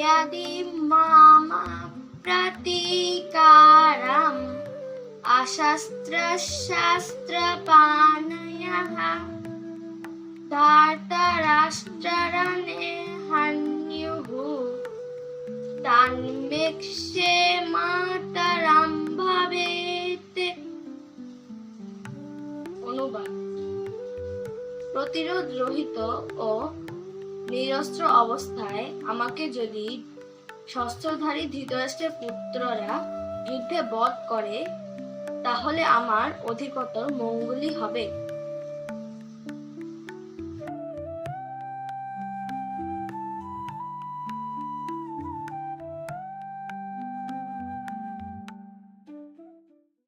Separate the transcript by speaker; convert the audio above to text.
Speaker 1: यदि माम प्रतीकारम् अशस्त्रशास्त्रपाणयः धार्तराष्ट्ररणे हन्युः তান্মেক্ষে মাতারাম ভবেত অনুবাদ প্রতিরোধ রহিত ও নিরস্ত্র অবস্থায় আমাকে যদি শস্ত্রধারী ধৃতরাষ্ট্রের পুত্ররা যুদ্ধে বধ করে, তাহলে আমার অধিকতর মঙ্গলই হবে।